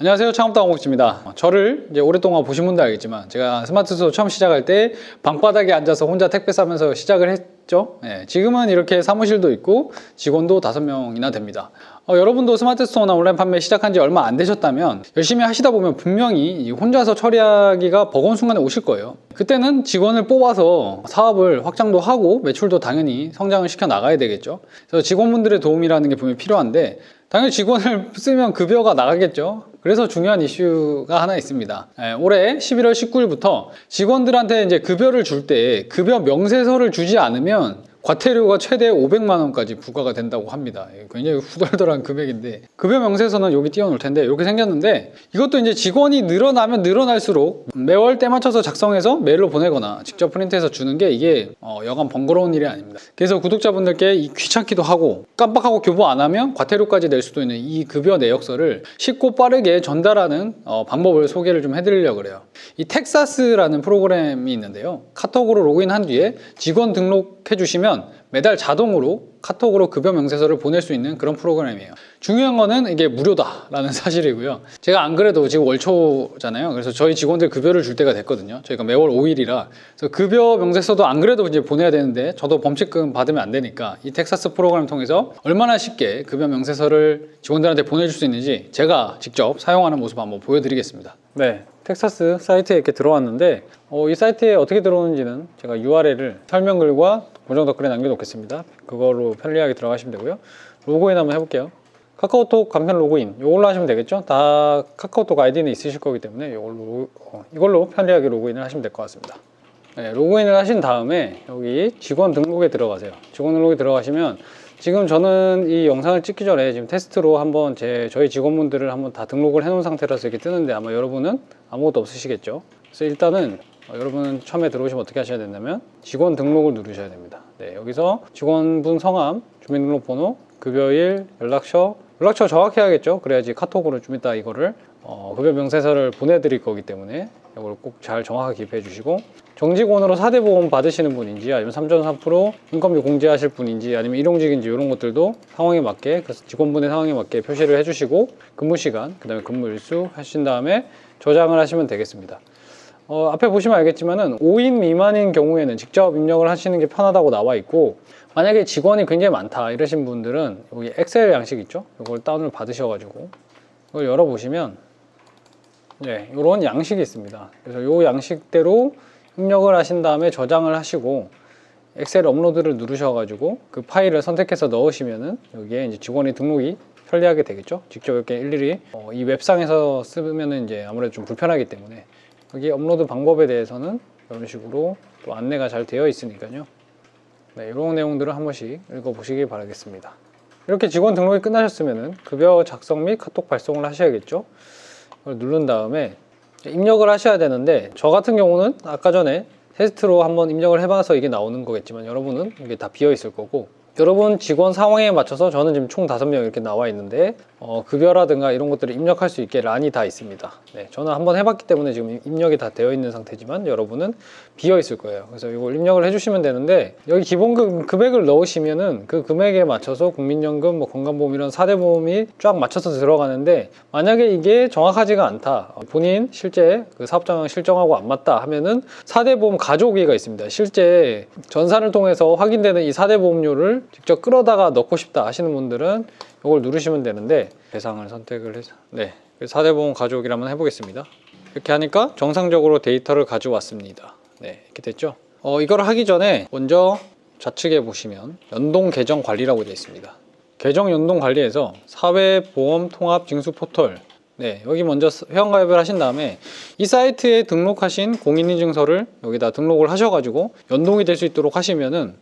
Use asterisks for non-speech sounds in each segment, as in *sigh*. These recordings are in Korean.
안녕하세요. 창업당 홍국지입니다. 저를 이제 오랫동안 보신 분들 알겠지만 제가 스마트 스토어 처음 시작할 때 방바닥에 앉아서 혼자 택배 싸면서 시작을 했죠. 예, 지금은 이렇게 사무실도 있고 직원도 다섯 명이나 됩니다. 어, 여러분도 스마트 스토어나 온라인 판매 시작한 지 얼마 안 되셨다면 열심히 하시다 보면 분명히 이 혼자서 처리하기가 버거운 순간에 오실 거예요. 그때는 직원을 뽑아서 사업을 확장도 하고 매출도 당연히 성장을 시켜 나가야 되겠죠. 그래서 직원분들의 도움이라는 게 분명히 필요한데 당연히 직원을 쓰면 급여가 나가겠죠. 그래서 중요한 이슈가 하나 있습니다. 예, 올해 11월 19일부터 직원들한테 이제 급여를 줄 때 급여 명세서를 주지 않으면 과태료가 최대 500만 원까지 부과가 된다고 합니다. 이게 굉장히 후덜덜한 금액인데 급여 명세서는 여기 띄워놓을 텐데 이렇게 생겼는데 이것도 이제 직원이 늘어나면 늘어날수록 매월 때 맞춰서 작성해서 메일로 보내거나 직접 프린트해서 주는 게 이게 어, 여간 번거로운 일이 아닙니다. 그래서 구독자분들께 이 귀찮기도 하고 깜빡하고 교부 안 하면 과태료까지 낼 수도 있는 이 급여 내역서를 쉽고 빠르게 전달하는 어, 방법을 소개를 좀 해드리려고 그래요. 이 텍사스라는 프로그램이 있는데요. 카톡으로 로그인한 뒤에 직원 등록해 주시면 매달 자동으로 카톡으로 급여 명세서를 보낼 수 있는 그런 프로그램이에요. 중요한 거는 이게 무료다라는 *laughs* 사실이고요. 제가 안 그래도 지금 월초잖아요. 그래서 저희 직원들 급여를 줄 때가 됐거든요. 저희가 매월 5일이라 그래서 급여 명세서도 안 그래도 이제 보내야 되는데 저도 범칙금 받으면 안 되니까 이 텍사스 프로그램 통해서 얼마나 쉽게 급여 명세서를 직원들한테 보내줄 수 있는지 제가 직접 사용하는 모습 한번 보여드리겠습니다. 네, 텍사스 사이트에 이렇게 들어왔는데 어, 이 사이트에 어떻게 들어오는지는 제가 URL을 설명글과 고정 댓글에 남겨놓겠습니다. 그걸로 편리하게 들어가시면 되고요. 로그인 한번 해볼게요. 카카오톡 간편 로그인 이걸로 하시면 되겠죠? 다 카카오톡 아이디는 있으실 거기 때문에 이걸로, 어, 이걸로 편리하게 로그인을 하시면 될 것 같습니다. 네, 로그인을 하신 다음에 여기 직원 등록에 들어가세요. 직원 등록에 들어가시면 지금 저는 이 영상을 찍기 전에 지금 테스트로 한번 제 저희 직원분들을 한번 다 등록을 해놓은 상태라서 이렇게 뜨는데 아마 여러분은 아무것도 없으시겠죠. 그래서 일단은 어, 여러분은 처음에 들어오시면 어떻게 하셔야 된다면 직원 등록을 누르셔야 됩니다. 네, 여기서 직원분 성함, 주민등록번호, 급여일, 연락처, 연락처 정확히 해야겠죠. 그래야지 카톡으로 좀 이따 이거를 어, 급여 명세서를 보내드릴 거기 때문에 이걸 꼭 잘 정확하게 기입해 주시고 정직원으로 4대 보험 받으시는 분인지 아니면 3.3% 인건비 공제하실 분인지 아니면 일용직인지 이런 것들도 상황에 맞게 그 직원분의 상황에 맞게 표시를 해주시고 근무 시간 그 다음에 근무 일수 하신 다음에 저장을 하시면 되겠습니다. 어, 앞에 보시면 알겠지만은 5인 미만인 경우에는 직접 입력을 하시는 게 편하다고 나와 있고 만약에 직원이 굉장히 많다 이러신 분들은 여기 엑셀 양식 있죠? 이걸 다운을 받으셔가지고 이걸 열어보시면 네, 이런 양식이 있습니다. 그래서 이 양식대로 입력을 하신 다음에 저장을 하시고 엑셀 업로드를 누르셔가지고 그 파일을 선택해서 넣으시면은 여기에 이제 직원이 등록이 편리하게 되겠죠. 직접 이렇게 일일이 어, 이 웹상에서 쓰면은 이제 아무래도 좀 불편하기 때문에 여기 업로드 방법에 대해서는 이런 식으로 또 안내가 잘 되어 있으니까요. 네, 이런 내용들을 한 번씩 읽어보시기 바라겠습니다. 이렇게 직원 등록이 끝나셨으면은 급여 작성 및 카톡 발송을 하셔야겠죠. 이걸 누른 다음에 입력을 하셔야 되는데 저 같은 경우는 아까 전에 테스트로 한번 입력을 해봐서 이게 나오는 거겠지만 여러분은 이게 다 비어 있을 거고 여러분 직원 상황에 맞춰서 저는 지금 총 다섯 명 이렇게 나와 있는데 어, 급여라든가 이런 것들을 입력할 수 있게 란이 다 있습니다. 네, 저는 한번 해봤기 때문에 지금 입력이 다 되어 있는 상태지만 여러분은 비어 있을 거예요. 그래서 이걸 입력을 해주시면 되는데 여기 기본금 금액을 넣으시면은 그 금액에 맞춰서 국민연금, 뭐 건강보험 이런 4대 보험이 쫙 맞춰서 들어가는데 만약에 이게 정확하지가 않다. 어, 본인 실제 그 사업장 실정하고 안 맞다 하면은 4대 보험 가져오기가 있습니다. 실제 전산을 통해서 확인되는 이 4대 보험료를 직접 끌어다가 넣고 싶다 하시는 분들은 이걸 누르시면 되는데 대상을 선택을 해서 네 4대 보험 가져오기를 한번 해보겠습니다. 이렇게 하니까 정상적으로 데이터를 가져왔습니다. 네 이렇게 됐죠. 어, 이걸 하기 전에 먼저 좌측에 보시면 연동 계정 관리라고 되어 있습니다. 계정 연동 관리에서 사회보험 통합 징수 포털 네, 여기 먼저 회원가입을 하신 다음에 이 사이트에 등록하신 공인인증서를 여기다 등록을 하셔가지고 연동이 될 수 있도록 하시면은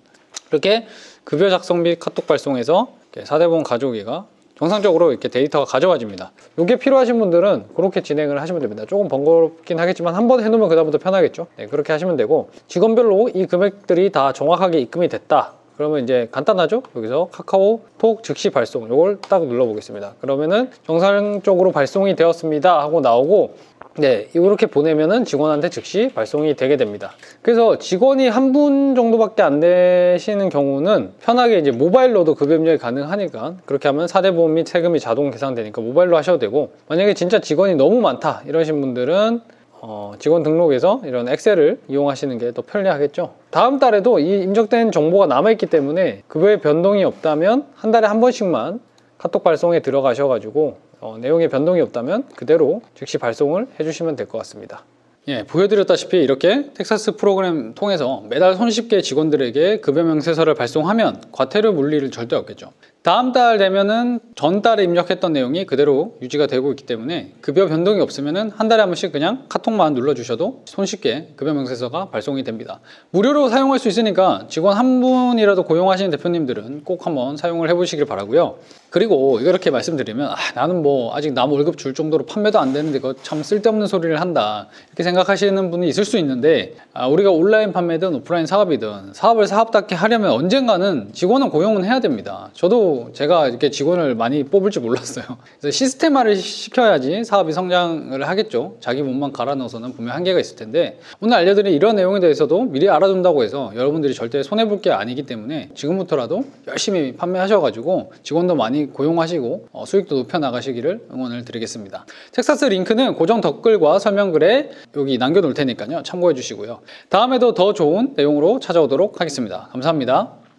이렇게 급여 작성 및 카톡 발송에서 4대보험 가져오기가 정상적으로 이렇게 데이터가 가져와집니다. 이게 필요하신 분들은 그렇게 진행을 하시면 됩니다. 조금 번거롭긴 하겠지만 한 번 해놓으면 그다음부터 편하겠죠. 네, 그렇게 하시면 되고 직원별로 이 금액들이 다 정확하게 입금이 됐다. 그러면 이제 간단하죠? 여기서 카카오톡 즉시 발송 이걸 딱 눌러보겠습니다. 그러면은 정상적으로 발송이 되었습니다 하고 나오고 네, 이렇게 보내면은 직원한테 즉시 발송이 되게 됩니다. 그래서 직원이 한 분 정도밖에 안 되시는 경우는 편하게 이제 모바일로도 급여 입력이 가능하니까 그렇게 하면 사대보험 및 세금이 자동 계산되니까 모바일로 하셔도 되고 만약에 진짜 직원이 너무 많다 이러신 분들은 어, 직원 등록에서 이런 엑셀을 이용하시는 게 더 편리하겠죠. 다음 달에도 이 입력된 정보가 남아있기 때문에 급여의 변동이 없다면 한 달에 한 번씩만 카톡 발송에 들어가셔가지고 어, 내용에 변동이 없다면 그대로 즉시 발송을 해주시면 될 것 같습니다. 예, 보여드렸다시피 이렇게 텍사스 프로그램 통해서 매달 손쉽게 직원들에게 급여 명세서를 발송하면 과태료 물리를 절대 없겠죠. 다음 달 되면은 전달에 입력했던 내용이 그대로 유지가 되고 있기 때문에 급여 변동이 없으면은 한 달에 한 번씩 그냥 카톡만 눌러주셔도 손쉽게 급여 명세서가 발송이 됩니다. 무료로 사용할 수 있으니까 직원 한 분이라도 고용하시는 대표님들은 꼭 한번 사용을 해보시길 바라고요. 그리고 이렇게 말씀드리면 아, 나는 뭐 아직 남 월급 줄 정도로 판매도 안 되는데 그거 참 쓸데없는 소리를 한다 이렇게 생각하시는 분이 있을 수 있는데 아, 우리가 온라인 판매든 오프라인 사업이든 사업을 사업답게 하려면 언젠가는 직원은 고용은 해야 됩니다. 저도 제가 이렇게 직원을 많이 뽑을 줄 몰랐어요. 그래서 시스템화를 시켜야지 사업이 성장을 하겠죠. 자기 몸만 갈아 넣어서는 분명 한계가 있을 텐데 오늘 알려드린 이런 내용에 대해서도 미리 알아둔다고 해서 여러분들이 절대 손해 볼 게 아니기 때문에 지금부터라도 열심히 판매하셔가지고 직원도 많이 고용하시고 어, 수익도 높여 나가시기를 응원을 드리겠습니다. 텍사스 링크는 고정 댓글과 설명글에 여기 남겨놓을 테니까요 참고해 주시고요. 다음에도 더 좋은 내용으로 찾아오도록 하겠습니다. 감사합니다.